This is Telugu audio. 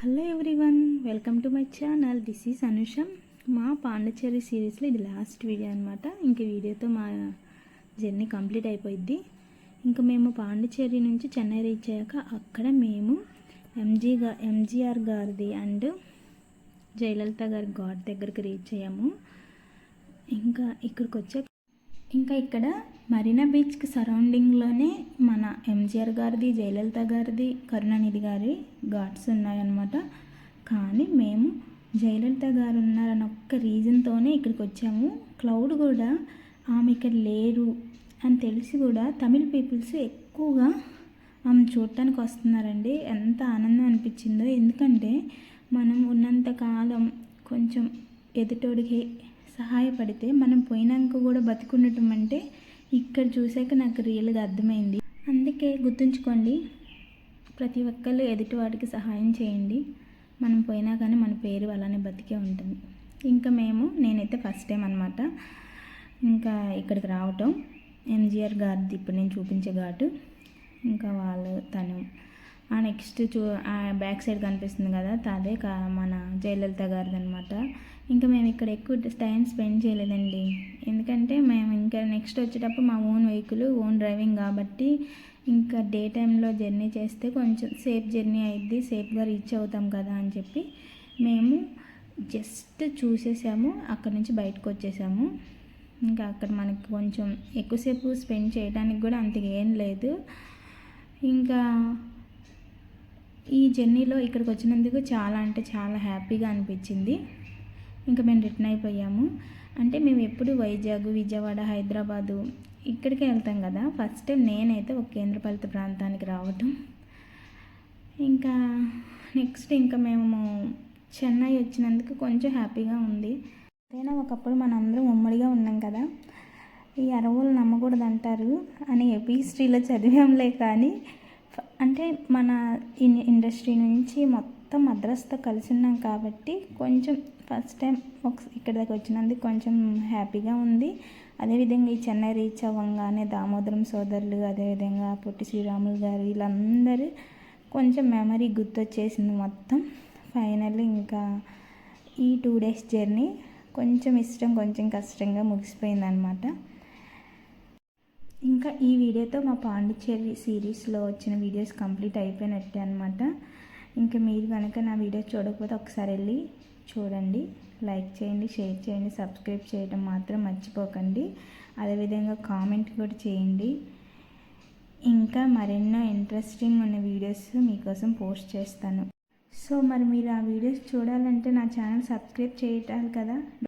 Hello everyone welcome to my channel this is Anusha మా పాండచేరి సిరీస్లో ఇది లాస్ట్ వీడియో అనమాట ఇంక వీడియోతో మా జర్నీ కంప్లీట్ అయిపోయింది ఇంకా మేము పాండిచేరి నుంచి చెన్నై రీచ్ అయ్యాక అక్కడ మేము ఎంజీ గా ఎంజీఆర్ గారిది అండ్ జయలలిత గారి గాడ్ దగ్గరికి రీచ్ అయ్యాము. ఇంకా ఇక్కడికి వచ్చాక ఇంకా ఇక్కడ మరీనా బీచ్కి సరౌండింగ్లోనే మన ఎంజీఆర్ గారిది జయలలిత గారిది కరుణానిధి గారి ఘాట్స్ ఉన్నాయన్నమాట. కానీ మేము జయలలిత గారు ఉన్నారన్న ఒక్క రీజన్తోనే ఇక్కడికి వచ్చాము క్లౌడ్ కూడా ఆమె ఇక్కడ లేరు అని తెలిసి కూడా తమిళ్ పీపుల్స్ ఎక్కువగా ఆమె చూడటానికి వస్తున్నారండి. ఎంత ఆనందం అనిపించిందో. ఎందుకంటే మనం ఉన్నంత కాలం కొంచెం ఎదుటోడికి సహాయపడితే మనం పోయినాక కూడా బతికుండటం అంటే ఇక్కడ చూసాక నాకు రియల్గా అర్థమైంది. అందుకే గుర్తుంచుకోండి ప్రతి ఒక్కళ్ళు ఎదుటి వాటికి సహాయం చేయండి. మనం పోయినా కానీ మన పేరు అలానే బతికే ఉంటుంది. ఇంకా మేము నేనైతే ఫస్ట్ టైం అనమాట ఇంకా ఇక్కడికి రావటం. ఎంజిఆర్ గారిది ఇప్పుడు నేను చూపించే ఘాటు. ఇంకా వాళ్ళు తను ఆ నెక్స్ట్ చూ ఆ బ్యాక్ సైడ్ కనిపిస్తుంది కదా అదే కా మన జయలలిత గారిది అనమాట ఇంకా మేము ఇక్కడ ఎక్కువ టైం స్పెండ్ చేయలేదండి. ఎందుకంటే మేము ఇంకా నెక్స్ట్ వచ్చేటప్పుడు మా ఓన్ వెహికల్ ఓన్ డ్రైవింగ్ కాబట్టి ఇంకా డే టైంలో జర్నీ చేస్తే కొంచెం సేఫ్ జర్నీ అయిద్ది సేఫ్గా రీచ్ అవుతాం కదా అని చెప్పి మేము జస్ట్ చూసేసాము అక్కడ నుంచి బయటకు వచ్చేసాము. ఇంకా అక్కడ మనకి కొంచెం ఎక్కువసేపు స్పెండ్ చేయడానికి కూడా అంతగా ఏం లేదు. ఇంకా ఈ జర్నీలో ఇక్కడికి వచ్చినందుకు చాలా అంటే చాలా హ్యాపీగా అనిపించింది. ఇంకా మేము రిటర్న్ అయిపోయాము. అంటే మేము ఎప్పుడు వైజాగ్ విజయవాడ హైదరాబాదు ఇక్కడికే వెళ్తాం కదా. ఫస్ట్ టైం నేనైతే ఒక కేంద్రపాలిత ప్రాంతానికి రావటం. ఇంకా నెక్స్ట్ ఇంకా మేము చెన్నై వచ్చినందుకు కొంచెం హ్యాపీగా ఉంది. అయినా ఒకప్పుడు మనందరం ఉమ్మడిగా ఉన్నాం కదా. ఈ అరవులు నమ్మకూడదు అంటారు అని ఏపీ చదివాంలే కానీ అంటే మన ఇండస్ట్రీ నుంచి మొత్తం మద్రాస్తో కలిసి ఉన్నాం కాబట్టి కొంచెం ఫస్ట్ టైం ఒక ఇక్కడ దాకా వచ్చినందుకు కొంచెం హ్యాపీగా ఉంది. అదేవిధంగా ఈ చెన్నై రీచ్ అవ్వగానే దామోదరం సోదరులు అదేవిధంగా పొట్టి శ్రీరాములు గారు వీళ్ళందరూ కొంచెం మెమరీ గుర్తొచ్చేసింది మొత్తం. ఫైనల్ ఇంకా ఈ టూ డేస్ జర్నీ కొంచెం ఇష్టం కొంచెం కష్టంగా ముగిసిపోయిందనమాట ఇంకా ఈ వీడియోతో మా పాండిచ్చేరి సిరీస్లో వచ్చిన వీడియోస్ కంప్లీట్ అయిపోయినట్టే అనమాట ఇంకా మీరు కనుక నా వీడియోస్ చూడకపోతే ఒకసారి వెళ్ళి చూడండి. లైక్ చేయండి షేర్ చేయండి సబ్స్క్రైబ్ చేయడం మాత్రం మర్చిపోకండి. అదేవిధంగా కామెంట్ కూడా చేయండి. ఇంకా మరెన్నో ఇంట్రెస్టింగ్ ఉన్న వీడియోస్ మీకోసం పోస్ట్ చేస్తాను. సో మరి మీరు ఆ వీడియోస్ చూడాలంటే నా ఛానల్ సబ్స్క్రైబ్ చేయాలి కదా?